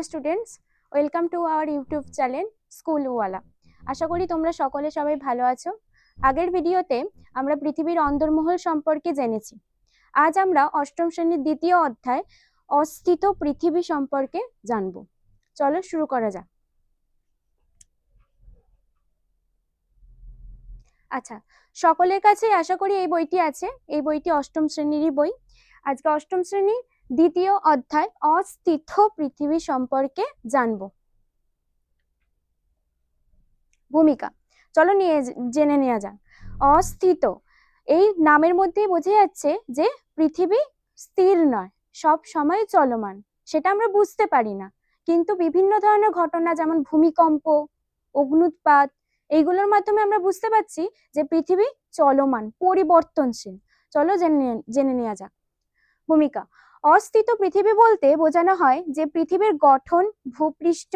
Hello students, welcome to our YouTube channel স্কুলওয়ালা আশা করি তোমরা সকলে সবাই ভালো আছো। আগের ভিডিওতে আমরা পৃথিবীর অন্দরমহল সম্পর্কে জেনেছি। আজ আমরা অষ্টম শ্রেণির দ্বিতীয় অধ্যায় অস্থিত পৃথিবী সম্পর্কে জানব। চলো শুরু করা যাক। আচ্ছা সকলের কাছে আশা করি এই বইটি আছে। এই বইটি অষ্টম শ্রেণীরই বই। আজকে অষ্টম শ্রেণির দ্বিতীয় অধ্যায়, অস্থিত পৃথিবী সম্পর্কে জানব। ভূমিকা, চলো নিয়ে জেনে নেওয়া যাক। অস্থিত, এই নামের মধ্যেই বোঝা যাচ্ছে যে পৃথিবী স্থির নয়, সব সময় চলমান, সেটা আমরা বুঝতে পারি না। কিন্তু বিভিন্ন ধরনের ঘটনা, যেমন ভূমিকম্প, অগ্নুৎপাত, এইগুলোর মাধ্যমে আমরা বুঝতে পারছি যে পৃথিবী চলমান, পরিবর্তনশীল। চলো জেনে জেনে নেওয়া যাক। ভূমিকা অস্থিত পৃথিবী বলতে বোঝানো হয় যে পৃথিবীর গঠন, ভূপৃষ্ঠ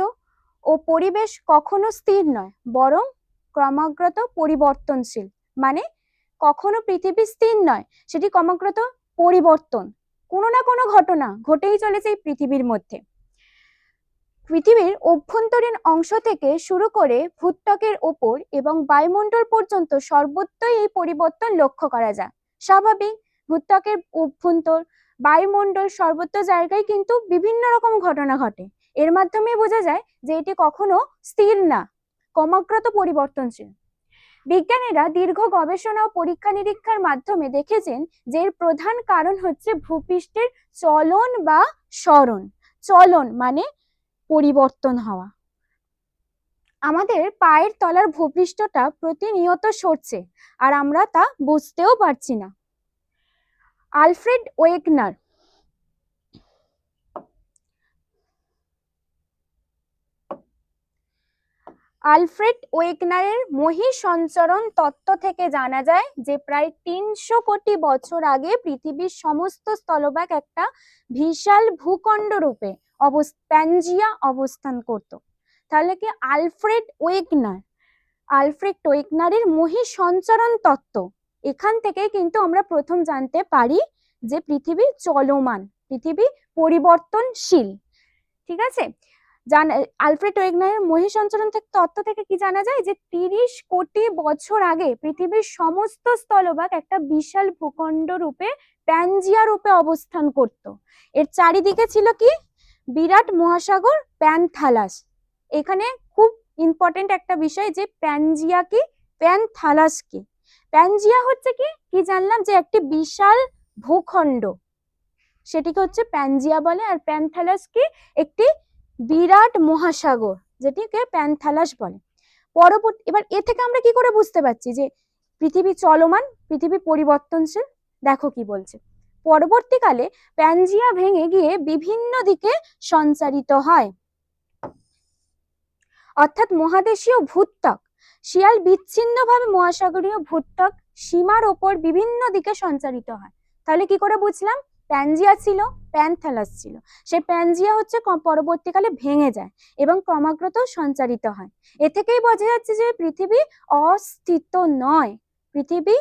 ও পরিবেশ কখনো স্থির নয়, বরং ক্রমাগত পরিবর্তনশীল। মানে কখনো পৃথিবী স্থির নয়, সেটি ক্রমাগত পরিবর্তন। কোনো না কোনো ঘটনা ঘটেই চলেছে এই পৃথিবীর মধ্যে। পৃথিবীর অভ্যন্তরীণ অংশ থেকে শুরু করে ভূত্বকের ওপর এবং বায়ুমণ্ডল পর্যন্ত সর্বত্রই এই পরিবর্তন লক্ষ্য করা যায়। স্বাভাবিক, ভূত্বকের অভ্যন্তর বায়ুমণ্ডল সর্বত্র জায়গায় কিন্তু বিভিন্ন রকম ঘটনা ঘটে। এর মাধ্যমে বোঝা যায় যে এটি কখনো স্থির না, ক্রমাগত পরিবর্তনশীল। বিজ্ঞানীরা দীর্ঘ গবেষণা ও পরীক্ষা নিরীক্ষার মাধ্যমে দেখেছেন যে এর প্রধান কারণ হচ্ছে ভূপৃষ্ঠের চলন বা সরণ। চলন মানে পরিবর্তন হওয়া। আমাদের পায়ের তলার ভূপৃষ্ঠটা প্রতিনিয়ত সরছে, আর আমরা তা বুঝতেও পারছি না। Alfred Wegener. আলফ্রেড ওয়েগনারের মহি সঞ্চরণ তত্ত্ব থেকে জানা যায় যে, প্রায় তিনশো কোটি বছর আগে পৃথিবীর সমস্ত স্থলভাগ একটা বিশাল ভূখণ্ড রূপে প্যাঞ্জিয়া অবস্থান করত। তাহলে কি আলফ্রেড ওয়েগনার? আলফ্রেড ওয়েগনারের মহি সঞ্চরণ তত্ত্ব এখান থেকে কিন্তু আমরা প্রথম জানতে পারি যে পৃথিবী চলমান, পৃথিবী পরিবর্তনশীল। ঠিক আছে? জান, আলফ্রেড ওয়েগনারের মহিসঞ্চরণ থেকে, তত্ত্ব থেকে কি জানা যায়? যে তিরিশ কোটি বছর আগে পৃথিবীর সমস্ত স্থলভাগ একটা বিশাল ভূখণ্ড রূপে, প্যানজিয়া রূপে অবস্থান করত। এর চারিদিকে ছিল কি? বিরাট মহাসাগর, প্যানথালাস। এখানে খুব ইম্পর্টেন্ট একটা বিষয় যে প্যানজিয়া কি? প্যানথালাস কি? প্যানজিয়া হচ্ছে কি? কি জানলাম? যে একটি বিশাল ভূখণ্ড। সেটিকে হচ্ছে প্যানজিয়া বলে, আর প্যানথালাস কি? একটি বিরাট মহাসাগর, যেটিকে প্যানথালাস বলে। পরবর্তী, এবার এ থেকে আমরা কি করে বুঝতে পারছি যে পৃথিবী চলমান, পৃথিবী পরিবর্তনশীল? দেখো কি বলছে। পরবর্তীকালে প্যানজিয়া ভেঙে গিয়ে বিভিন্ন দিকে সঞ্চারিত হয়। অর্থাৎ মহাদেশীয় ভূত্বক শিয়াল বিচ্ছিন্নভাবে মহাসাগরীয় ভূত্বক সীমার ওপর বিভিন্ন দিকে সঞ্চারিত হয়। তাহলে কি করে বুঝলাম? প্যানজিয়া ছিল প্যানথ্যালাস ছিল। সেই প্যানজিয়া হচ্ছে পরবর্তীকালে ভেঙে যায় এবং ক্রমাগত সঞ্চারিত হয়। এ থেকেই বোঝা যাচ্ছে যে পৃথিবী অস্থিত নয়, পৃথিবী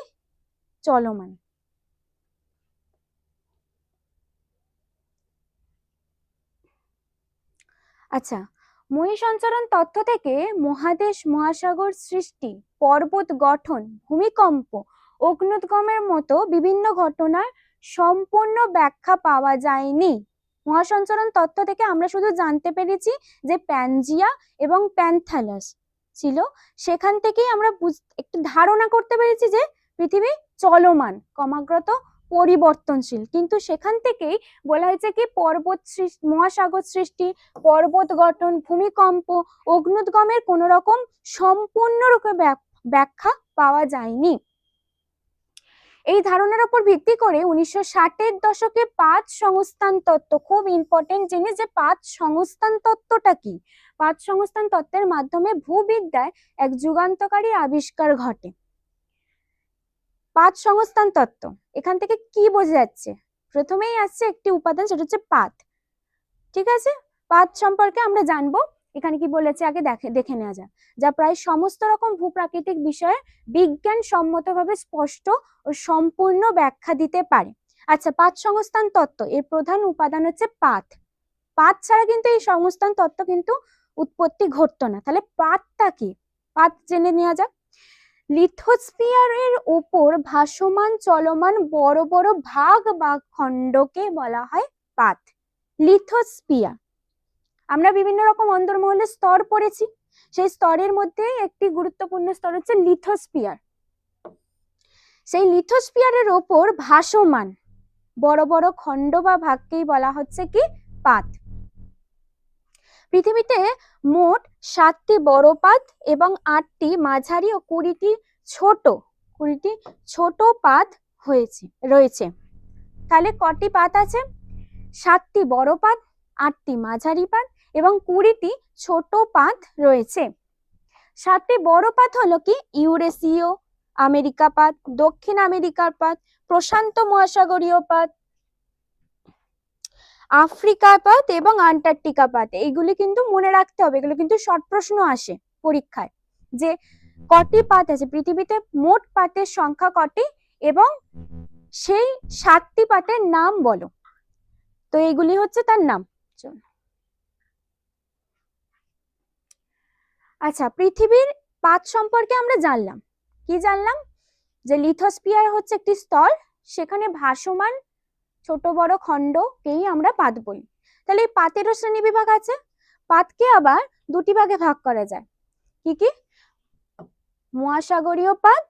চলমান। আচ্ছা মহিসঞ্চরণ তথ্য থেকে মহাদেশ মহাসাগর সৃষ্টি, পর্বত গঠন, ভূমিকম্প অগ্নুদ্গমের মতো বিভিন্ন ঘটনার সম্পূর্ণ ব্যাখ্যা পাওয়া যায়নি। মহাসঞ্চরণ তথ্য থেকে আমরা শুধু জানতে পেরেছি যে প্যানজিয়া এবং প্যানথ্যালাস ছিল। সেখান থেকেই আমরা একটু ধারণা করতে পেরেছি যে পৃথিবী চলমান, ক্রমাগত পরিবর্তনশীল। কিন্তু সেখান থেকেই বলা হয়েছে কি, পর্বত মহাসাগর সৃষ্টি, পর্বত গঠন, ভূমিকম্প অগ্নুদ্গমের কোন রকম সম্পূর্ণরূপে ব্যাখ্যা পাওয়া যায়নি। এই ধারণার উপর ভিত্তি করে উনিশশো ষাটের দশকে পাঁচ সংস্থান তত্ত্ব, খুব ইম্পর্টেন্ট জিনিস যে পাঁচ সংস্থান তত্ত্বটা কি? পাঁচ সংস্থান তত্ত্বের মাধ্যমে ভূবিদ্যায় এক যুগান্তকারী আবিষ্কার ঘটে। পাঁচ সংস্থান তত্ত্ব। এখান থেকে কি বোঝা যাচ্ছে? প্রথমেই আসছে একটি উপাদান, সেটা হচ্ছে পাত ঠিক আছে? পাত সম্পর্কে আমরা জানব। এখানে কি বলেছে? আগে দেখে দেখে নেওয়া যাক। যা প্রায় সমস্ত রকম ভূপ্রাকৃতিক বিষয়ে বিজ্ঞান সম্মতভাবে স্পষ্ট ও সম্পূর্ণ ব্যাখ্যা দিতে পারে। আচ্ছা পাত সংস্থান তত্ত্ব। এর প্রধান উপাদান হচ্ছে পাত পাত ছাড়া কিন্তু এই সংস্থান তত্ত্ব কিন্তু উৎপত্তি ঘটতো না। তাহলে পাতটা কি? পাত জেনে নেওয়া যাক। লিথোস্ফিয়ারের উপর ভাসমান চলমান বড় বড় ভাগ বা খণ্ডকে বলা হয় পাত লিথোস্ফিয়ার আমরা বিভিন্ন রকম অন্দরমহলের স্তর পড়েছি। সেই স্তরের মধ্যে একটি গুরুত্বপূর্ণ স্তর হচ্ছে লিথোস্ফিয়ার। সেই লিথোস্ফিয়ারের ওপর ভাসমান বড় বড় খণ্ড বা ভাগকেই বলা হচ্ছে কি? পাত পৃথিবীতে মোট সাতটি বড় পাত এবং আটটি মাঝারি ও কুড়িটি ছোট কুড়িটি ছোট পাত হয়েছে, রয়েছে। তাহলে কটি পাত আছে? সাতটি বড় পাত, আটটি মাঝারি পাত এবং কুড়িটি ছোট পাত রয়েছে। সাতটি বড় পাত হলো কি? ইউরেশীয় আমেরিকা পাত, দক্ষিণ আমেরিকার পাত, প্রশান্ত মহাসাগরীয় পাত আফ্রিকা পাত এবং আন্টার্কটিকা পাত। এইগুলি কিন্তু মনে রাখতে হবে, এগুলো কিন্তু শর্ট প্রশ্ন আসে পরীক্ষায়। যে কটি পাত আছে? পৃথিবীতে মোট পাতের সংখ্যা কটি এবং সেই সাতটি পাতের নাম বলো। তো এইগুলি হচ্ছে তার নাম। আচ্ছা পৃথিবীর পাত সম্পর্কে আমরা জানলাম। কি জানলাম? যে লিথোস্ফিয়ার হচ্ছে একটি স্তর সেখানে ভাসমান ছোট বড় খণ্ডকেই আমরা পাত বলি। তাহলে এই পাতেরও শ্রেণি বিভাগ আছে, পাতকে আবার দুটি ভাগে ভাগ করা যায়। কি কি? মহাসাগরীয় পাত,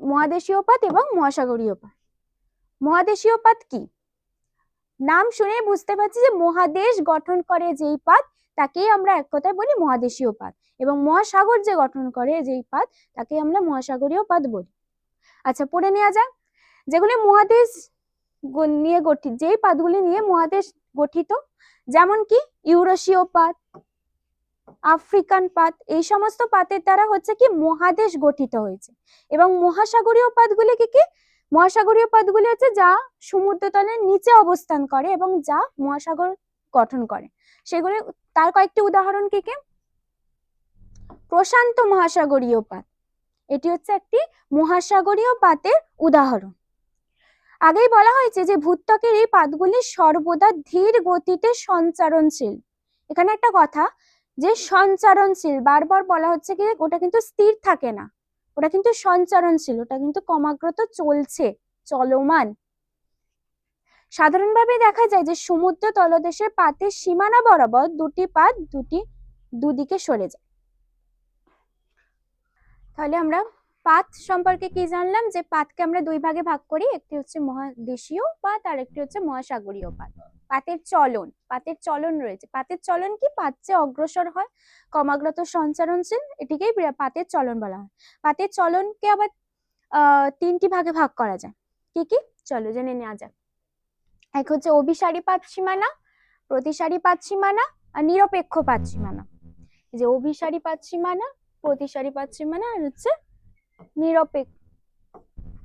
মহাদেশীয় পাত এবং মহাসাগরীয় পাত। মহাদেশীয় পাত কি? নাম শুনে বুঝতে পারছি যে মহাদেশ গঠন করে যেই পাত, তাকেই আমরা এক কথায় বলি মহাদেশীয় পাত। এবং মহাসাগর যে গঠন করে যেই পাত তাকে আমরা মহাসাগরীয় পাত বলি। আচ্ছা পড়ে নেওয়া যাক। যেগুলি মহাদেশ নিয়ে গঠিত, যেই পাতগুলি নিয়ে মহাদেশ গঠিত, যেমন কি ইউরোশীয় পাত আফ্রিকান পাত এই সমস্ত পাতের দ্বারা হচ্ছে কি মহাদেশ গঠিত হয়েছে। এবং মহাসাগরীয় পাতগুলি কি? কি মহাসাগরীয় পাতগুলি হচ্ছে যা সমুদ্রতলের নিচে অবস্থান করে এবং যা মহাসাগর গঠন করে। সেগুলি, তার কয়েকটি উদাহরণ কি কি? প্রশান্ত মহাসাগরীয় পাত এটি হচ্ছে একটি মহাসাগরীয় পাতের উদাহরণ। আগেই বলা হয়েছে যে ভূত্বকের এই পাতগুলি সর্বদা ধীর গতিতে সঞ্চারণশীল। এখানে একটা কথা, যে সঞ্চারণশীল, বারবার বলা হচ্ছে কি ওটা কিন্তু স্থির থাকে না। ওটা কিন্তু সঞ্চারণশীল, ওটা কিন্তু ক্রমাগত চলছে, চলমান। সাধারণভাবে দেখা যায় যে সমুদ্র তলদেশের পাতের সীমানা বরাবর দুটি পাত দুটি, দুদিকে সরে যায়। তাহলে আমরা পাত সম্পর্কে কি জানলাম? যে পাতকে আমরা দুই ভাগে ভাগ করি, একটি হচ্ছে মহাদেশীয় পাত আর একটি হচ্ছে মহাসাগরীয় পাত। পাতের চলন পাতের চলন রয়েছে। পাতের চলন কি? পাত যে অগ্রসর হয়, ক্রমাগত সঞ্চারণশীল এটিকেই পাতের চলন বলা হয়। পাতের চলনকে আবার তিনটি ভাগে ভাগ করা যায়। কি কি? চলো জেনে নেওয়া যাক। এক হচ্ছে অভিসারী পাত সীমানা, প্রতিসারী পাত সীমানা আর নিরপেক্ষ পাত সীমানা। যে অভিসারী পাত সীমানা, প্রতিসারী পাত সীমানা আর হচ্ছে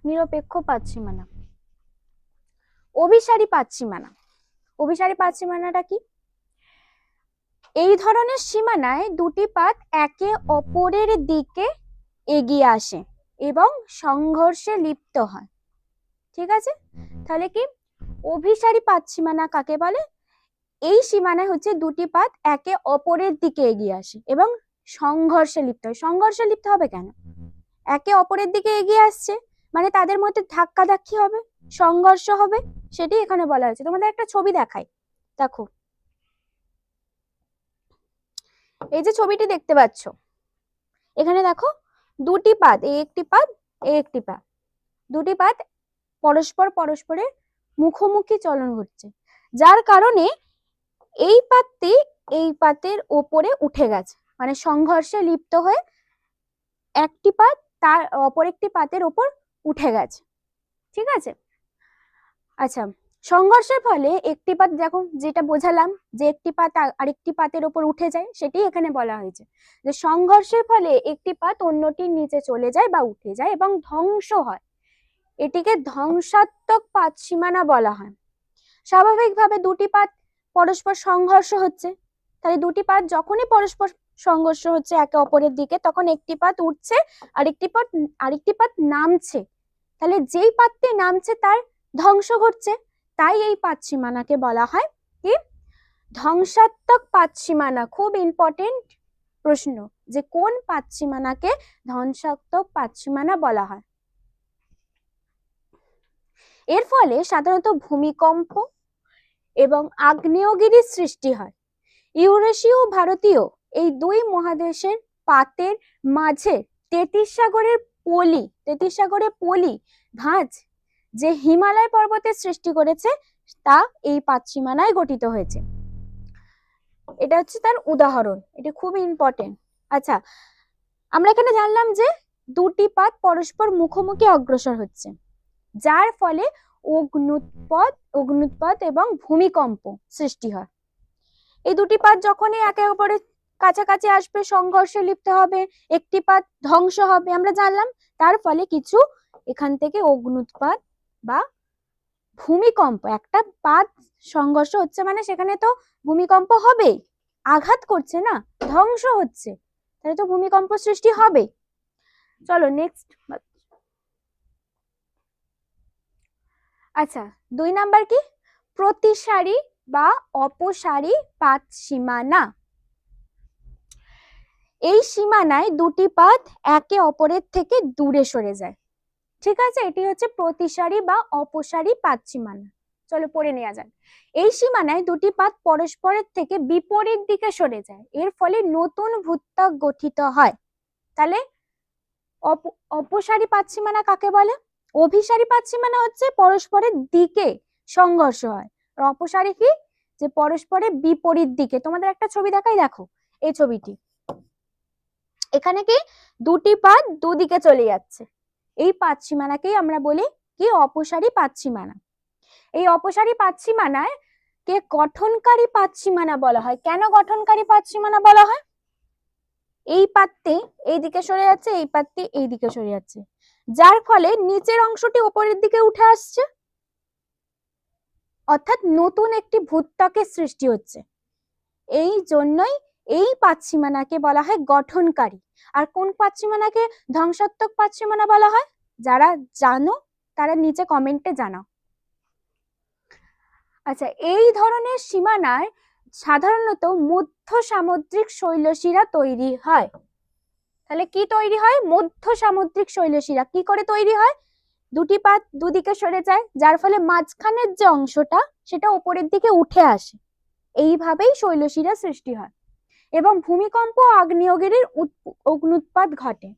নিরপেক্ষ সীমানা অভিসারী পাত সীমানা অভিসারী পাত সীমানাটা কি? এই ধরনের সীমানায় দুটি পাত একে অপরের দিকে এগিয়ে আসে এবং সংঘর্ষে লিপ্ত হয়। ঠিক আছে? তাহলে কি? অভিসারী পাত সীমানা কাকে বলে? এই সীমানায় হচ্ছে দুটি পাত একে অপরের দিকে এগিয়ে আসে এবং সংঘর্ষে লিপ্ত হয়। সংঘর্ষে লিপ্ত হবে কেন? একে অপরের দিকে এগিয়ে আসছে। মানে তাদের মধ্যে ধাক্কাধাক্কি হবে, সংঘর্ষ হবে, সেটি এখানে বলা হয়েছে। তোমাদের একটা ছবি দেখাই। দেখো। এই যে ছবিটি দেখতে পাচ্ছ, এখানে দেখো, দুটি পাত এই একটি পাত এই একটি পাত দুটি পাত পরস্পর পরস্পরের মুখোমুখি চলন ঘটছে। যার কারণে এই পাতটি এই পাতের ওপরে উঠে গেছে। মানে সংঘর্ষে লিপ্ত হয়ে একটি পাত তার অপর একটি পাতের ওপর উঠে গেছে। ঠিক আছে? আচ্ছা সংঘর্ষের ফলে একটি পাত, দেখো যেটা বোঝালাম যে একটি পাত আরেকটি পাতের ওপর উঠে যায়, সেটি এখানে বলা হয়েছে। যে সংঘর্ষের ফলে একটি পাত অন্যটির নিচে চলে যায় বা উঠে যায় এবং ধ্বংস হয়। এটিকে ধ্বংসাত্মক পাত সীমানা বলা হয়। স্বাভাবিকভাবে দুটি পাত পরস্পর সংঘর্ষ হচ্ছে। তাহলে দুটি পাত যখনই পরস্পর সংঘর্ষ হচ্ছে একে অপরের দিকে, তখন একটি পাত উঠছে, আরেকটি পাত আরেকটি পাত নামছে। তাহলে যেই পাতটি নামছে তার ধ্বংস ঘটছে। তাই এই পাত সীমানাকে বলা হয় কি? ধ্বংসাত্মক পাতসীমানা খুব ইম্পর্টেন্ট প্রশ্ন যে কোন পাতসীমানাকে ধ্বংসাত্মক পাতসীমানা বলা হয়। এর ফলে সাধারণত ভূমিকম্প এবং আগ্নেয়গিরির সৃষ্টি হয়। ইউরেশীয় ভারতীয় এই দুই মহাদেশের পাতের মাঝে তেতিস সাগরের পলি তেতিস সাগরের পলি ভাঁজ যে হিমালয় পর্বতের সৃষ্টি করেছে, তা এই পাঁচ সীমানায় গঠিত হয়েছে। এটা হচ্ছে তার উদাহরণ, এটা খুব ইম্পর্টেন্ট আচ্ছা আমরা এখানে জানলাম যে দুটি পাত পরস্পর মুখোমুখি অগ্রসর হচ্ছে, যার ফলে অগ্নুৎপদ অগ্নুৎপাত এবং ভূমিকম্প সৃষ্টি হয়। এই দুটি পাত যখনই একে অপরের কাছাকাছি আসবে, সংঘর্ষে লিপ্ত হবে একটি পাত ধ্বংস হবে। আমরা জানলাম তার ফলে কিছু এখান থেকে অগ্নুৎপাত বা ভূমিকম্প, একটা পাত সংঘর্ষ হচ্ছে মানে সেখানে তো ভূমিকম্প হবে আঘাত করছে না, ধ্বংস হচ্ছে, তাহলে তো ভূমিকম্প সৃষ্টি হবে। চলো নেক্সট আচ্ছা দুই নাম্বার কি? প্রতিসারী বা অপসারী পাত সীমানা। এই সীমানায় দুটি পাত একে অপরের থেকে দূরে সরে যায়। ঠিক আছে? এটি হচ্ছে প্রতিসারি বা অপসারী পাত সীমানা। চলো পড়ে নেওয়া যাক। এই সীমানায় দুটি পাত পরস্পরের থেকে বিপরীত দিকে সরে যায়। এর ফলে নতুন ভূত্বক গঠিত হয়। তাহলে অপ- অপসারী পাত সীমানা কাকে বলে? অভিসারী পাত সীমানা হচ্ছে পরস্পরের দিকে সংঘর্ষ হয়। আর অপসারী কি? যে পরস্পরের বিপরীত দিকে। তোমাদের একটা ছবি দেখাই, দেখো। এই ছবিটি। এখানে কি দুটি পাত দুদিকে চলে যাচ্ছে। এই পাত সীমানাকেই আমরা বলি কি অপসারী পাত সীমানা। এই অপসারী পাত সীমানায় কে গঠনকারী পাত সীমানা বলা হয়। কেন গঠনকারী পাত সীমানা বলা হয়? এই পাতটি এইদিকে সরে যাচ্ছে, এই পাতটি এইদিকে সরে যাচ্ছে। যার ফলে নিচের অংশটি উপরের দিকে উঠে আসছে। অর্থাৎ নতুন একটি ভূত্বকের সৃষ্টি হচ্ছে। এই জন্যই এই পাতসীমানাকে বলা হয় গঠনকারী। আর কোন পাতসীমানাকে ধ্বংসাত্মক পাতসীমানা বলা হয়? যারা জানো, তারা নিচে কমেন্টে জানাও। আচ্ছা এই ধরনের সীমানায় সাধারণত মধ্য সামুদ্রিক শৈলশিরা তৈরি হয়। তাহলে কি তৈরি হয়? মধ্য সামুদ্রিক শৈলশিরা। কি করে তৈরি হয়? দুটি পাত দুদিকে সরে যায়, যার ফলে মাঝখানের যে অংশটা, সেটা উপরের দিকে উঠে আসে। এইভাবেই শৈলশিরা সৃষ্টি হয়। এবং ভূমিকম্প আগ্নেয়গিরির অগ্নুৎপাত ঘটে।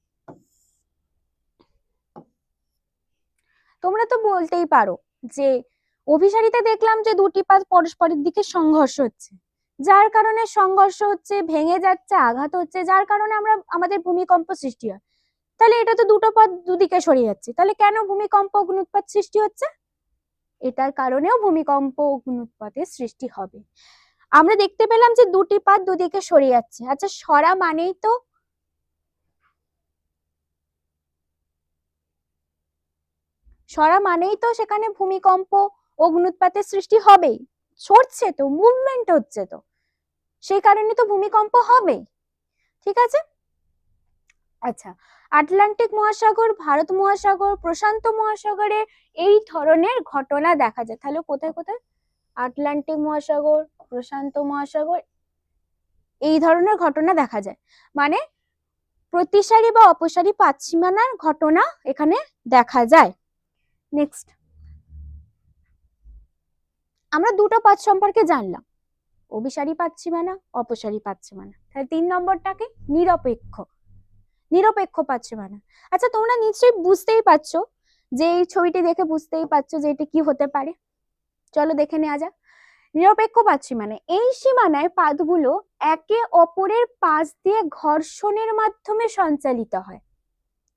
তোমরা তো বলতেই পারো যে, অভিসারিতে দেখলাম যে দুটি পাত পরস্পরের দিকে সংঘর্ষ হচ্ছে। যার কারণে সংঘর্ষ হচ্ছে, ভেঙে যাচ্ছে, আঘাত হচ্ছে, যার কারণে আমরা, আমাদের ভূমিকম্প সৃষ্টি হয়। তাহলে এটা তো দুটো পথ দুদিকে সরে যাচ্ছে। তাহলে কেন ভূমিকম্প অগ্নুৎপাত সৃষ্টি হচ্ছে? এটার কারণেও ভূমিকম্প অগ্নুৎপাতের সৃষ্টি হবে। আমরা দেখতে পেলাম যে দুটি পাত দুদিকে সরে যাচ্ছে। আচ্ছা সরা মানেই তো সরা মানেই তো সেখানে ভূমিকম্প অগ্নুৎপাতের সৃষ্টি হবেই। সরছে তো মুভমেন্ট হচ্ছে তো। সেই কারণে তো ভূমিকম্প হবেই ঠিক আছে? আচ্ছা আটলান্টিক মহাসাগর, ভারত মহাসাগর, প্রশান্ত মহাসাগরে এই ধরনের ঘটনা দেখা যায়। তাহলে কোথায় কোথায়? আটলান্টিক মহাসাগর প্রশান্ত মহাসাগর, এই ধরনের ঘটনা দেখা যায়। মানে প্রতিসারি বা অপসারী পাতসীমানার ঘটনা এখানে দেখা যায়। নেক্সট আমরা দুটো পাঁচ সম্পর্কে জানলাম। অভিসারী পাতসীমানা অপসারী পাতসীমানা তাহলে তিন নম্বরটাকে নিরপেক্ষ নিরপেক্ষ পাতসীমানা আচ্ছা তোমরা নিশ্চয়ই বুঝতেই পারছ যে এই ছবিটি দেখে বুঝতেই পারছ যে এটি কি হতে পারে। চলো দেখে নেওয়া যাক। নিরপেক্ষ পাত সীমানা এই সীমানায় পাতগুলো একে অপরের পাশ দিয়ে ঘর্ষণের মাধ্যমে সঞ্চালিত হয়।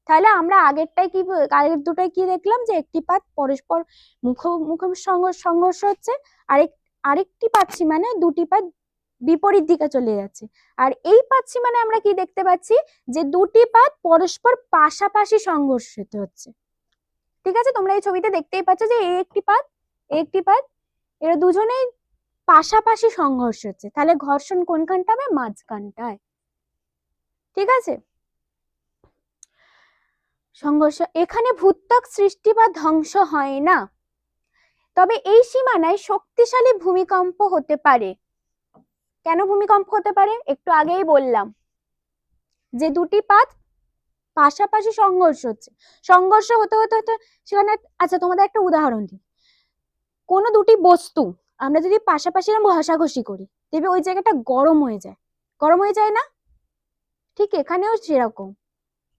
তাহলে আমরা আগেরটাই কি আগের দুটাই কি দেখলাম? যে একটি পাত পরস্পর মুখ মুখোমুখি সংঘর্ষ হচ্ছে, আরেক, আরেকটি পাচ্ছি মানে দুটি পাত বিপরীত দিকে চলে যাচ্ছে। আর এই পাচ্ছি মানে আমরা কি দেখতে পাচ্ছি? যে দুটি পাত পরস্পর পাশাপাশি সংঘর্ষিত হচ্ছে। ঠিক আছে? তোমরা এই ছবিতে দেখতেই পাচ্ছ যে একটি পাত একটি পাত, এরা দুজনেই পাশাপাশি সংঘর্ষ হচ্ছে। তাহলে ঘর্ষণ কোনখানটা হবে? মাঝখানটায়। ঠিক আছে? সংঘর্ষ, এখানে ভূত্বক সৃষ্টি বা ধ্বংস হয় না। তবে এই সীমানায় শক্তিশালী ভূমিকম্প হতে পারে। কেন ভূমিকম্প হতে পারে? একটু আগেই বললাম যে দুটি পাত পাশাপাশি সংঘর্ষ হচ্ছে। সংঘর্ষ হতে হতে হতে, সেখানে আচ্ছা তোমাদের একটা উদাহরণ দিই। কোনো দুটি বস্তু আমরা যদি পাশাপাশি এরকম ঘষাঘষি করি, দেখবে ওই জায়গাটা গরম হয়ে যায়। গরম হয়ে যায় না? ঠিক এখানেও সেরকম।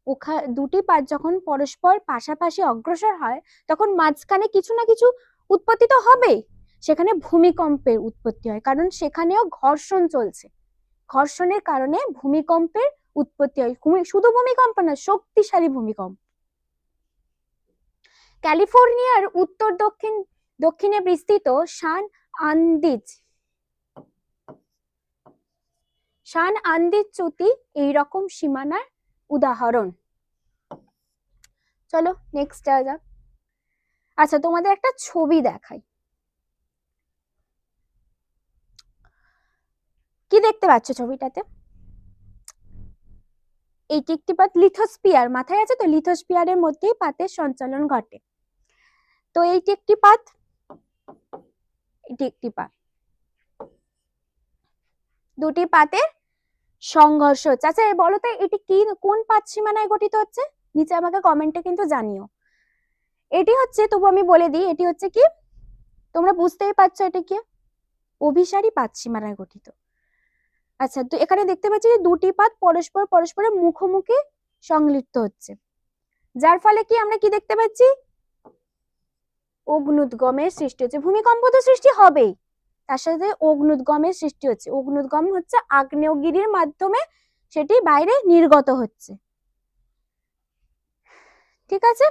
ওখা, দুটি পাত যখন পরস্পর পাশাপাশি অগ্রসর হয়, তখন মাঝখানে কিছু না কিছু উৎপত্তি তো হবেই। সেখানে ভূমিকম্পের উৎপত্তি হয়, কারণ সেখানেও ঘর্ষণ চলছে। ঘর্ষণের কারণে ভূমিকম্পের উৎপত্তি হয়। শুধু ভূমিকম্প না, শক্তিশালী ভূমিকম্প। ক্যালিফোর্নিয়ার উত্তর দক্ষিণ, দক্ষিণে বিস্তৃত সান আন্দিজ। সান আন্দিজ চ্যুতি এইরকম সীমানার উদাহরণ। চলো নেক্সট যাওয়া যাক। আচ্ছা তোমাদের একটা ছবি দেখাই। কি দেখতে পাচ্ছ ছবিটাতে? এইটি একটি পাত লিথোস্পিয়ার মাথায় আছে তো? লিথোস্পিয়ারের মধ্যেই পাতের সঞ্চালন ঘটে। তো এইটি একটি পাত এটি একটি পাত দুটি পাতের সংঘর্ষ হচ্ছে। আচ্ছা বলো তো, এটি কি, কোন পাত সীমানায় গঠিত হচ্ছে? নিচে আমাকে কমেন্টে কিন্তু জানিও। এটি হচ্ছে, তবু আমি বলে দিই, এটি হচ্ছে কি? তোমরা বুঝতেই পারছ এটা কি? অভিসারী পাত সীমানায় গঠিত। আচ্ছা তো এখানে দেখতে পাচ্ছি যে দুটি পাত পরস্পর পরস্পরের মুখোমুখি সংলিপ্ত হচ্ছে। যার ফলে কি আমরা কি দেখতে পাচ্ছি? অগ্নুদ্গমের সৃষ্টি হচ্ছে, ভূমিকম্প তো সৃষ্টি হবেই। তার সাথে অগ্নুদ্গমের সৃষ্টি হচ্ছে। অগ্নুদ্গম হচ্ছে আগ্নেয়গিরির মাধ্যমে সেটি বাইরে নির্গত হচ্ছে। ঠিক আছে?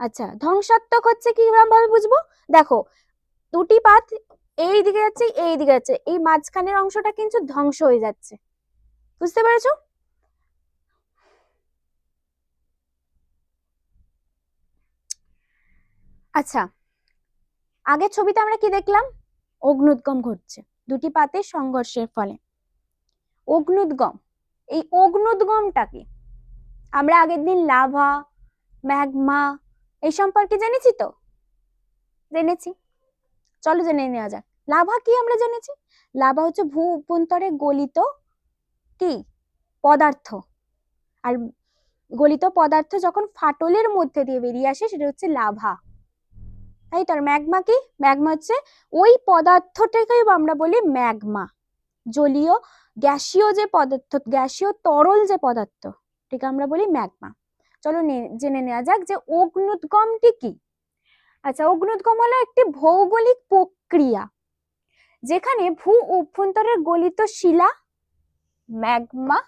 আচ্ছা ধ্বংসাত্মক হচ্ছে কীরকম ভাবে বুঝব? দেখো, দুটি পাত এই দিকে যাচ্ছে, এই দিকে যাচ্ছে। এই মাঝখানের অংশটা কিন্তু ধ্বংস হয়ে যাচ্ছে। বুঝতে পেরেছ? আচ্ছা আগের ছবিতে আমরা কি দেখলাম? অগ্নুদ্গম ঘটছে। দুটি পাতের সংঘর্ষের ফলে। অগ্নুদ্গম। এই অগ্নুদ্গমটা কি? আমরা আগের দিন লাভা, ম্যাগমা, এই সম্পর্কে জেনেছি তো? জেনেছি। চলো জেনে নেওয়া যাক। লাভা কি আমরা জেনেছি? লাভা হচ্ছে ভূ অভ্যন্তরে গলিত কি? পদার্থ। আর গলিত পদার্থ যখন ফাটলের মধ্যে দিয়ে বেরিয়ে আসে, সেটা হচ্ছে লাভা। তাই তার ম্যাগমা কি? ম্যাগমা হচ্ছে ওই পদার্থটাকেই আমরা বলি ম্যাগমা। জলীয় গ্যাসীয় যে পদার্থ, গ্যাসীয় তরল যে পদার্থ, এটাকে আমরা বলি ম্যাগমা। চলো জেনে নেওয়া যাক যে অগ্নুদ্গমটি কি। আচ্ছা অগ্নুদ্গম হলো একটি ভৌগোলিক প্রক্রিয়া, যেখানে ভূ অভ্যন্তরের গলিত শিলা, ম্যাগমা,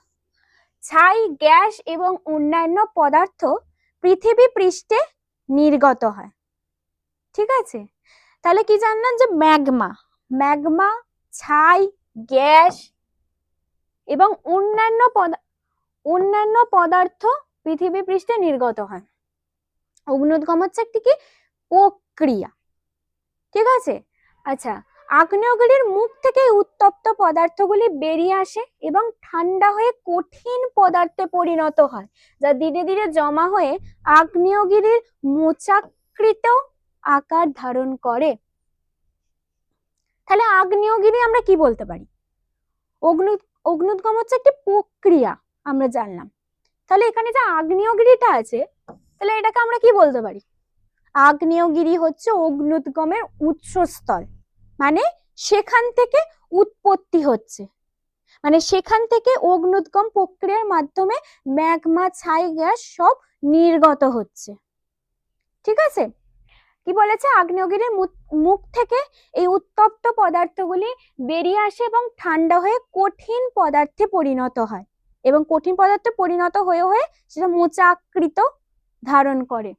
ছাই, গ্যাস এবং অন্যান্য পদার্থ পৃথিবী পৃষ্ঠে নির্গত হয়। ঠিক আছে? তাহলে কি জানলাম যে ম্যাগমা? ম্যাগমা, ছাই, গ্যাস এবং অন্যান্য অন্যান্য পদার্থ পৃথিবী পৃষ্ঠে নির্গত হয়। অগ্নুদ্গম হচ্ছে একটি কি? প্রক্রিয়া। ঠিক আছে? আচ্ছা আগ্নেয়গিরির মুখ থেকে উত্তপ্ত পদার্থগুলি বেরিয়ে আসে এবং ঠান্ডা হয়ে কঠিন পদার্থে পরিণত হয়, যা ধীরে ধীরে জমা হয়ে আগ্নেয়গিরির মোচাকৃত আকার ধারণ করে। তাহলে আগ্নেয়গিরি আমরা কি বলতে পারি? অগ্নু, অগ্নুদ্গম হচ্ছে একটি প্রক্রিয়া, আমরা জানলাম। তাহলে এখানে যে আগ্নেয়গিরিটা আছে, তাহলে এটাকে আমরা কি বলতে পারি? আগ্নেয়গিরি হচ্ছে অগ্নুদ্গমের উৎসস্থল মানে সেখান থেকে উৎপত্তি হচ্ছে। মানে সেখান থেকে অগ্নুদ্গম প্রক্রিয়ার মাধ্যমে ম্যাগমা, ছাই গ্যাস সব নির্গত হচ্ছে। ঠিক আছে? কি বলেছে? আগ্নেয়গিরির মুখ- থেকে এই উত্তপ্ত পদার্থগুলি বেরিয়ে আসে এবং ঠান্ডা হয়ে কঠিন পদার্থে পরিণত হয়। এবং কঠিন পদার্থে পরিণত হয়ে হয়ে সেটা মোচাকৃত ধারণ করে।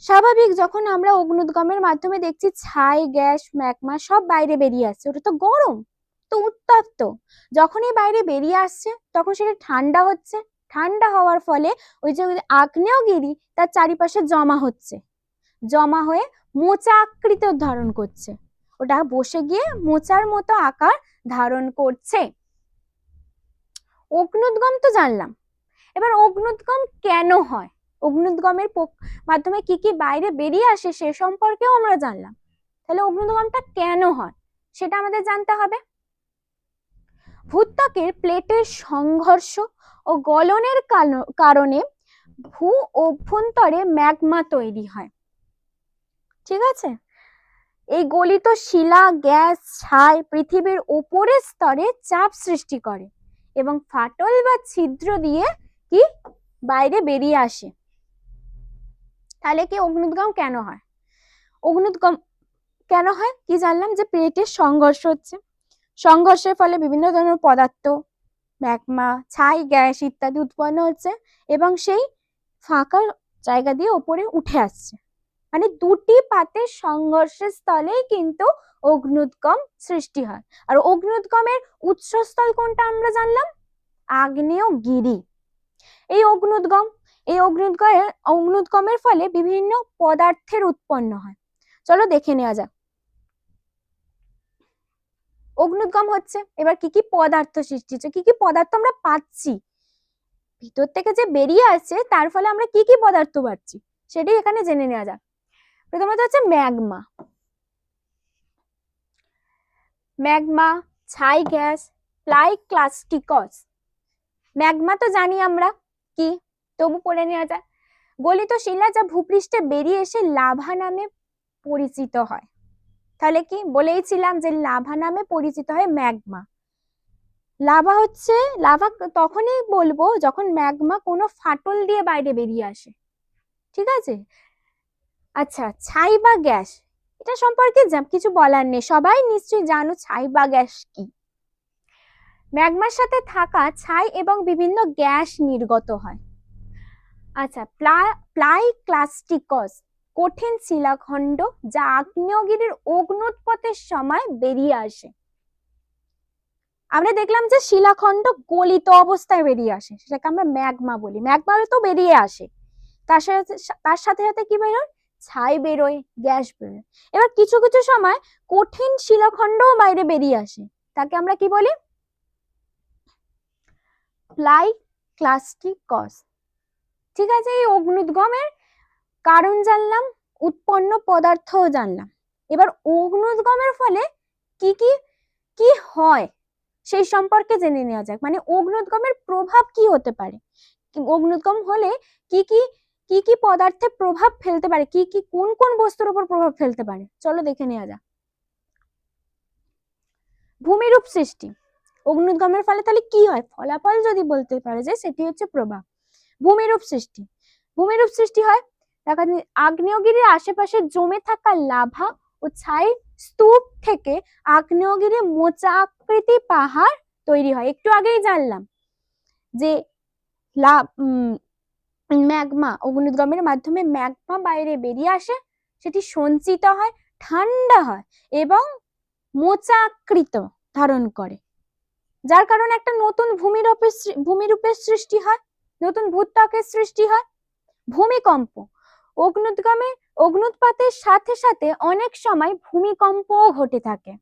স্বাভাবিক যখন আমরা অগ্নুদ্গমের মাধ্যমে দেখছি, ছাই, গ্যাস ম্যাকমা সব বাইরে বেরিয়ে আসছে। ওটা তো গরম, তো উত্তপ্ত। যখনই বাইরে বেরিয়ে আসছে, তখন সেটা ঠান্ডা হচ্ছে। ঠান্ডা হওয়ার ফলে ওই যে আগ্নেয়গিরি তার চারিপাশে জমা হচ্ছে। জমা হয়ে মোচা আকৃতি ধারণ করছে। ওটা বসে গিয়ে মোচার মতো আকার ধারণ করছে। অগ্নুদ্গম তো জানলাম। এবার অগ্নুদ্গম কেন হয়? অগ্নুদ্গমের মাধ্যমে কি কি বাইরে বেরিয়ে আসে সে সম্পর্কেও আমরা জানলাম। তাহলে অগ্নুদ্গমটা কেন হয়? সেটা আমাদের জানতে হবে। ভূত্বকের প্লেটের সংঘর্ষ ও গলনের কারণে ভূ অভ্যন্তরে ম্যাগমা তৈরি হয়। ঠিক আছে? এই গলিত শিলা, গ্যাস, ছাই পৃথিবীর উপরের স্তরে চাপ সৃষ্টি করে এবং ফাটল বা ছিদ্র দিয়ে কি বাইরে বেরিয়ে আসে। তাহলে কি অগ্নুদ্গম কেন হয়? অগ্নুদ্গম কেন হয়? কি জানলাম যে প্লেটের সংঘর্ষ হচ্ছে। সংঘর্ষের ফলে বিভিন্ন ধরনের পদার্থ, ম্যাগমা, ছাই, গ্যাস ইত্যাদি উৎপন্ন হচ্ছে এবং সেই ফাঁকা জায়গা দিয়ে ওপরে উঠে আসছে। মানে দুটি পাতের সংঘর্ষের স্থলেই কিন্তু অগ্নুদ্গম সৃষ্টি হয়। আর অগ্নুদ্গমের উৎসস্থল কোনটা আমরা জানলাম? আগ্নেয়গিরি এই অগ্নুদ্গম এই অগ্নুদ্গমের অগ্নুদ্গমের ফলে বিভিন্ন পদার্থের উৎপন্ন হয়। চলো দেখে নেওয়া যাক। অগ্নুদ্গম হচ্ছে। এবার কি কি পদার্থ সৃষ্টি হচ্ছে? কি কি পদার্থ আমরা পাচ্ছি? ভিতর থেকে যে বেরিয়ে আসছে, তার ফলে আমরা কি কি পদার্থ পাচ্ছি? সেটাই এখানে জেনে নেওয়া যাক। প্রথমত হচ্ছে ম্যাগমা। ম্যাগমা, ছাই গ্যাস প্লাই ক্লাস্টিকস ম্যাগমা তো জানি আমরা, কি? তবু পড়ে নেওয়া যায় গলিত শিলা যা ভূপৃষ্ঠে বেরিয়ে এসে লাভা নামে পরিচিত হয়। তাহলে কি? বলেইছিলাম যে লাভা নামে পরিচিত হয় ম্যাগমা। লাভা হচ্ছে, লাভা তখনই বলব যখন ম্যাগমা কোনো ফাটল দিয়ে বাইরে বেরিয়ে আসে। ঠিক আছে? আচ্ছা ছাই বা গ্যাস? এটা সম্পর্কে কিছু বলার নেই। সবাই নিশ্চয়ই জানো ছাই বা গ্যাস কি। ম্যাগমার সাথে থাকা ছাই এবং বিভিন্ন গ্যাস নির্গত হয়। আচ্ছা প্লা প্লাই ক্লাস্টিকস কঠিন শিলাখণ্ড যা আগ্নেয়গিরির অগ্নুৎপতের সময় বেরিয়ে আসে। আমরা দেখলাম যে শিলাখণ্ড গলিত অবস্থায় বেরিয়ে আসে, সেটাকে আমরা ম্যাগমা বলি। ম্যাগমা তো বেরিয়ে আসে। তার সাথে তার সাথে সাথে কি বেরোয়? ছাই বেরোয়, গ্যাস বেরোয়। এবার কিছু কিছু সময় কঠিন শিলাখণ্ডও বাইরে বেরিয়ে আসে। তাকে আমরা কি বলি? প্লাই ক্লাস্টিকস ঠিক আছে, এই অগ্নুদ্গমের কারণ জানলাম, উৎপন্ন পদার্থও জানলাম। এবার অগ্নুদ্গমের ফলে কি কি কি হয়? সেই সম্পর্কে জেনে নেওয়া যাক। মানে অগ্নুদ্গমের প্রভাব কি হতে পারে? অগ্নুদ্গম হলে কি কি কি কি পদার্থে প্রভাব ফেলতে পারে? কি কি, কোন কোন বস্তুর উপর প্রভাব ফেলতে পারে? চলো দেখে নেওয়া যাক। ভূমিরূপ সৃষ্টি। অগ্নুদ্গমের ফলে তাহলে কি হয়? ফলাফল যদি বলতে পারে যে সেটি হচ্ছে প্রভাব। ভূমিরূপ সৃষ্টি। ভূমিরূপ সৃষ্টি হয় দেখা আগ্নেয়গিরির আশেপাশে জমে থাকা লাভা ও ছাই স্তূপ থেকে আগ্নেয়গিরি মোচা আকৃতি পাহাড় তৈরি হয়। একটু আগেই জানলাম যে ম্যাগমা অগ্নুদ্গমের মাধ্যমে ম্যাগমা বাইরে বেরিয়ে আসে, সেটি সঞ্চিত হয়, ঠান্ডা হয় এবং মোচা আকৃত ধারণ করে, যার কারণে একটা নতুন ভূমিরূপের ভূমিরূপের সৃষ্টি হয়, নতুন ভূত্বকের সৃষ্টি হয়। ভূমিকম্প অগ্নুদ্গমে অগ্নুৎপাতের সাথে সাথে অনেক সময় ভূমিকম্পও ঘটে থাকে।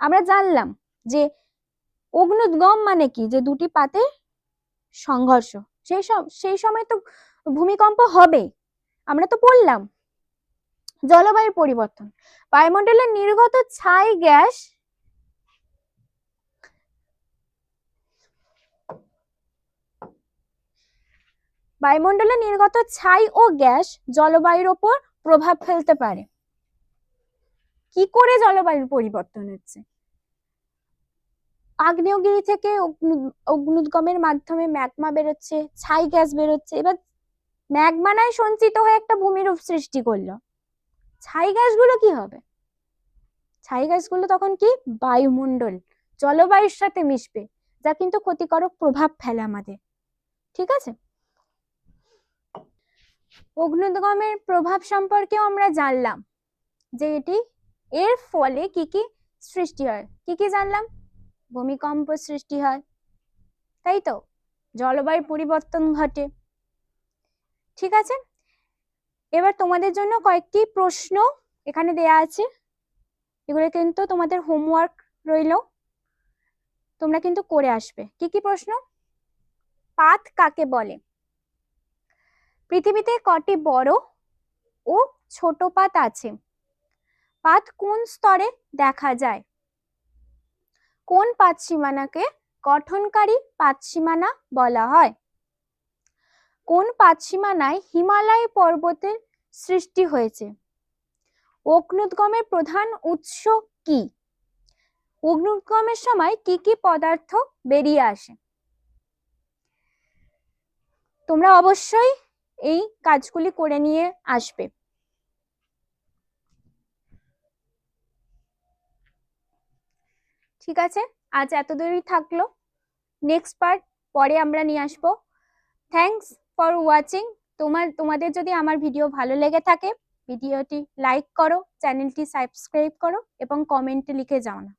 আমরা জানলাম যে অগ্নুদ্গম মানে কি? যে দুটি পাতের সংঘর্ষ। সেই সব সেই সময় তো ভূমিকম্প হবে আমরা তো পড়লাম। জলবায়ুর পরিবর্তন। বায়ুমণ্ডলে নির্গত ছাই গ্যাস বায়ুমণ্ডলে নির্গত ছাই ও গ্যাস জলবায়ুর ওপর প্রভাব ফেলতে পারে। কি করে জলবায়ুর পরিবর্তন হচ্ছে? আগ্নেয়গিরি থেকে অগ্নু- অগ্নুদ্গমের মাধ্যমে ম্যাগমা বেরোচ্ছে, ছাই গ্যাস বেরোচ্ছে। এবার ম্যাগমা নাই সঞ্চিত হয়ে একটা ভূমিরূপ সৃষ্টি করল। ছাই গ্যাসগুলো কি হবে? ছাই গ্যাসগুলো তখন কি? বায়ুমণ্ডল, জলবায়ুর সাথে মিশবে, যা কিন্তু ক্ষতিকারক প্রভাব ফেলে আমাদের। ঠিক আছে? অগ্নুদ্গমের প্রভাব সম্পর্কেও আমরা জানলাম যে এটি এর ফলে কি কি সৃষ্টি হয়। কি কি জানলাম? ভূমিকম্প সৃষ্টি হয়, তাই তো? জলবায়ু পরিবর্তন ঘটে। ঠিক আছে? এবার তোমাদের জন্য কয়েকটি প্রশ্ন এখানে দেয়া আছে। এগুলো কিন্তু তোমাদের হোমওয়ার্ক রইল। তোমরা কিন্তু করে আসবে। কি কি প্রশ্ন? পাত কাকে বলে? পৃথিবীতে কটি বড় ও ছোট পাত আছে? পাত কোন স্তরে দেখা যায়? কোন পাত সীমানাকে গঠনকারী পাত সীমানা বলা হয়? কোন পাত সীমানায় হিমালয় পর্বতের সৃষ্টি হয়েছে? অগ্নুদ্গমের প্রধান উৎস কি? অগ্নুদ্গমের সময় কি কি পদার্থ বেরিয়ে আসে? তোমরা অবশ্যই এই কাজগুলি করে নিয়ে আসবে। ঠিক আছে? আজ এত দূরই থাকল। নেক্সট পার্ট পরে আমরা নিয়ে আসব। থ্যাঙ্কস ফর ওয়াচিং তোমার, তোমাদের যদি আমার ভিডিও ভালো লেগে থাকে ভিডিওটি লাইক করো চ্যানেলটি সাবস্ক্রাইব করো এবং কমেন্টে লিখে যাও না